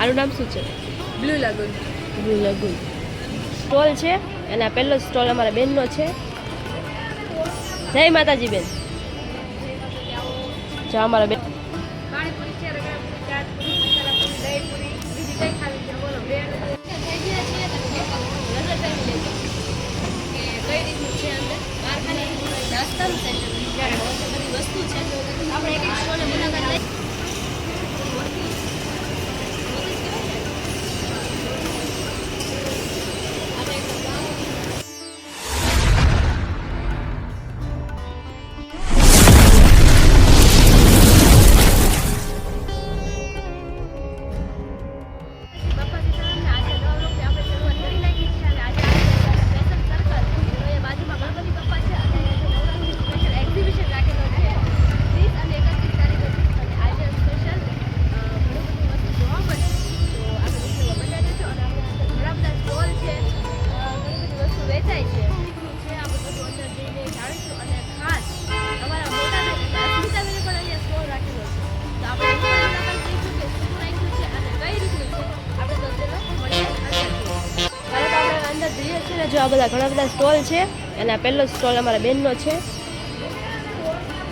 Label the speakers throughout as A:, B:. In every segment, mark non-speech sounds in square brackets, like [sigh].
A: આનું નામ શું છે?
B: Blue lagoon.
A: Blue lagoon. Stall છે અને આ પહેલો સ્ટોલ અમારા બેનનો છે. જય માતાજી બેન. જો અમારા બેન. જઈએ છીએ ને જો આ બધા ઘણા બધા સ્ટોલ છે અને આ પહેલો સ્ટોલ અમારા બેનનો છે.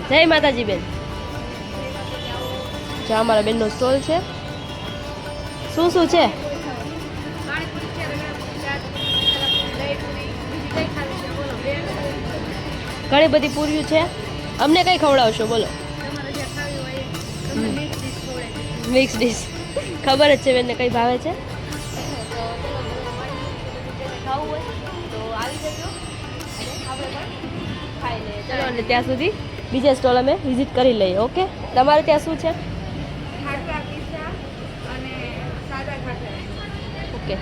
A: જય માતાજી બેન. જો અમારા બેનનો સ્ટોલ છે. શું શું છે? ઘણી બધી પૂર્યું છે. અમને કઈ ખવડાવશો? બોલો.
B: Mix dish.
A: ખબર જ છે બેનને કઈ ભાવે છે?
B: ખાવું હોય.
A: ચલો અને ત્યાં સુધી બીજા સ્ટોલ અમે વિઝિટ કરી લઈએ ઓકે? તમારે ત્યાં શું છે? ઓકે.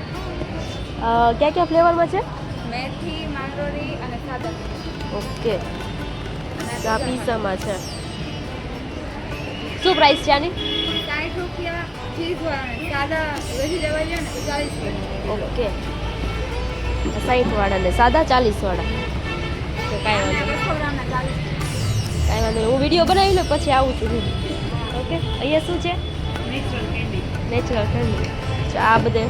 A: ક્યાં કયા ફ્લેવરમાં છે?
B: મેથી માંગરોળી અને સાદા
A: ઓકે. તો પીઝામાં છે. શું પ્રાઇસ છે આની?
B: સાઠ રૂપિયા ચીઝ સાદા વેજીટેબલ
A: ઓકે. સાઠ વાળા ને સાદા ચાલીસ વાળા તો કાંઈ વાંધો કાંઈ વાંધો હું વીડિયો બનાવી લઉં પછી આવું છું. ઓકે? અહીંયા શું છે?
B: નેચરલ કેન્ડી
A: આ બધે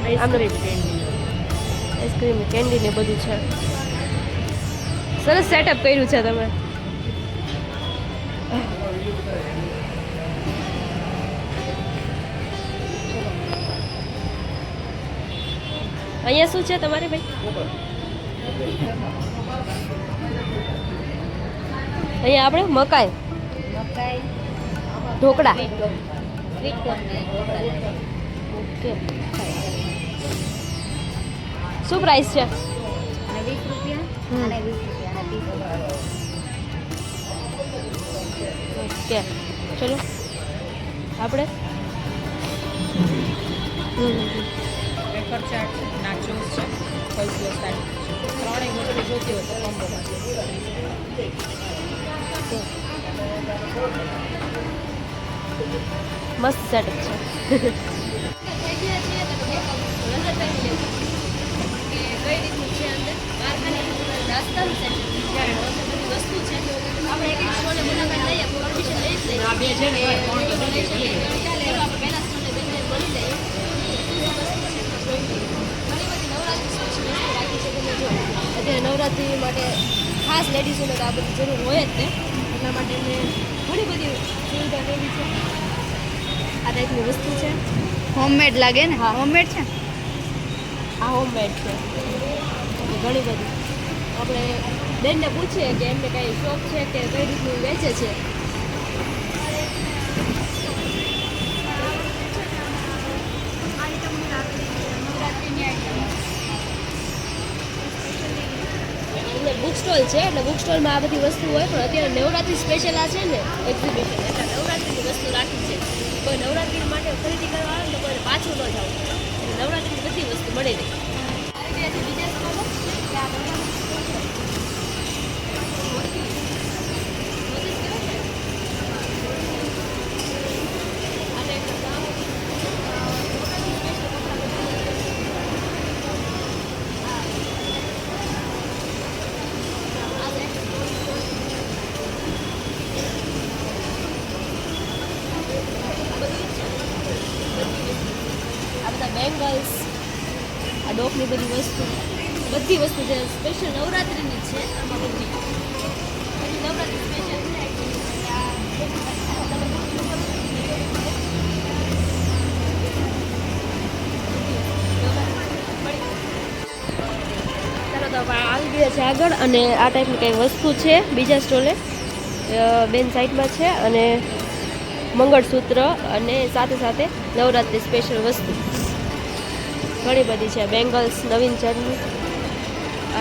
A: આઈસ્ક્રીમ કેન્ડી ને બધું છે. સરસ સેટઅપ કર્યું છે તમે. અહીંયા શું છે તમારે ભાઈ? અહીંયા આપણે મકાઈ.
B: મકાઈ.
A: ઢોકળા. ઓકે. શું પ્રાઇસ છે?
B: વીસ રૂપિયા. અને વીસ રૂપિયા અને
A: ઓકે. ચલો. આપણે. હમ.
C: પેપર ચાટ નાચોસ છે પલ્સ સાઈડ ત્રણેય મોટી જોતી હોય તો કોમ્બોમાં
A: મસ્ત સેટઅપ છે
B: છે વસ્તુ છે. આપણે એક એક સ્ટોલે મુલાકાત લઈએ પરમિશન લઈ જ લઈએ
C: આ બે છે ને એ કોણ તો
B: લઈ શકીએ ચાલે એવા આપણે પહેલા સ્ટોલે જઈને મળી લઈએ ઘણી બધી નવરાત્રી સ્પેશિયલ વસ્તુ રાખી છે તમે જો અત્યારે નવરાત્રી માટે ખાસ લેડીઝોને તો આ બધી જરૂર હોય જ ને. એટલા માટે એમને ઘણી બધી સુવિધા લેવી છે. આ ટાઈપની વસ્તુ છે.
D: હોમમેડ લાગે ને?
B: હા.
D: હોમમેડ છે?
A: આ હોમમેડ છે. ઘણી બધી.
B: આપણે બેનને પૂછીએ કે એમને કાંઈ શોખ છે કે કઈ રીતનું વેચે છે? સ્ટોલ છે, એટલે બુક સ્ટોલમાં આ બધી વસ્તુ હોય, પણ અત્યારે નવરાત્રિ સ્પેશિયલ આ છે ને એક્ઝિબિશન એટલે નવરાત્રીની વસ્તુ રાખી છે. કોઈ નવરાત્રિ માટે ખરીદી કરવા આવે તો કોઈ પાછું ન જવું એટલે નવરાત્રીની બધી વસ્તુ મળી રહે. બીજા
A: બેંગલ્સ આ ડોકની બધી વસ્તુ બધી વસ્તુ જે સ્પેશિયલ નવરાત્રિની છે બધી. છે આગળ અને આ ટાઈપની કંઈ વસ્તુ છે, બીજા સ્ટોલે બેન સાઈડમાં છે અને મંગળસૂત્ર અને સાથે સાથે નવરાત્રિ સ્પેશિયલ વસ્તુ. ઘણી બધી છે. બેંગલ્સ નવીન જર્ની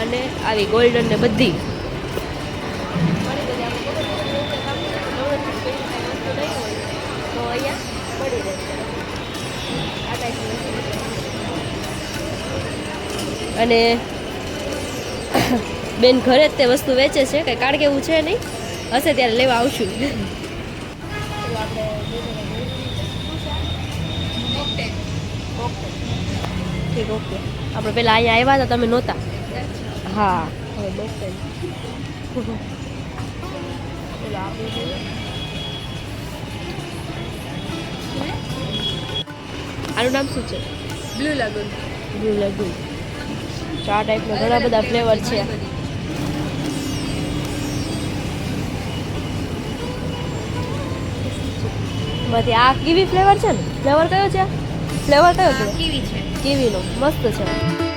A: અને આવી ગોલ્ડન ને બધી. આપણે. અને [coughs] બેન ઘરે જ તે વસ્તુ વેચે છે. કંઈ કાળ કેવું છે નહીં. હશે ત્યારે લેવા આવશું. ઠીક ઓકે. આપણે પેલા અહીંયા આવ્યા હતા તમે નહોતા. હા. હવે બોલો આનું નામ શું છે?
C: બ્લુ લાગુ
A: બ્લુ લગુન. ચા ટાઈપના ઘણા બધા ફ્લેવર છે. માંથી આ કીવી ફ્લેવર છે ને? ફ્લેવર કયો છે? ફ્લેવર કયો છે?
D: કેવી છે?
A: કીવીનો? મસ્ત છે.